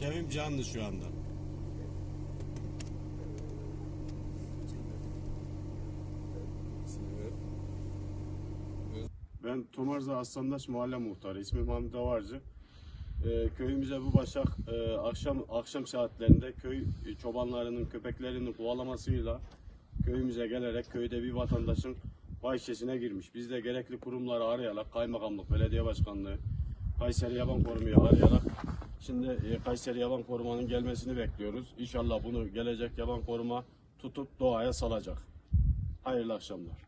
Şevim canlı şu anda. Ben Tomarza Aslandaş Mahalle Muhtarı. İsmim Hamdi Davarcı. Ee, köyümüze bu başak e, akşam akşam saatlerinde köy çobanlarının köpeklerinin kovalamasıyla köyümüze gelerek köyde bir vatandaşın bahçesine girmiş. Biz de gerekli kurumları arayarak kaymakamlık, belediye başkanlığı, Kayseri Yaban Korumu'yu arayarak şimdi e, Kayseri Yaban Koruma'nın gelmesini bekliyoruz. İnşallah bunu gelecek yaban koruma tutup doğaya salacak. Hayırlı akşamlar.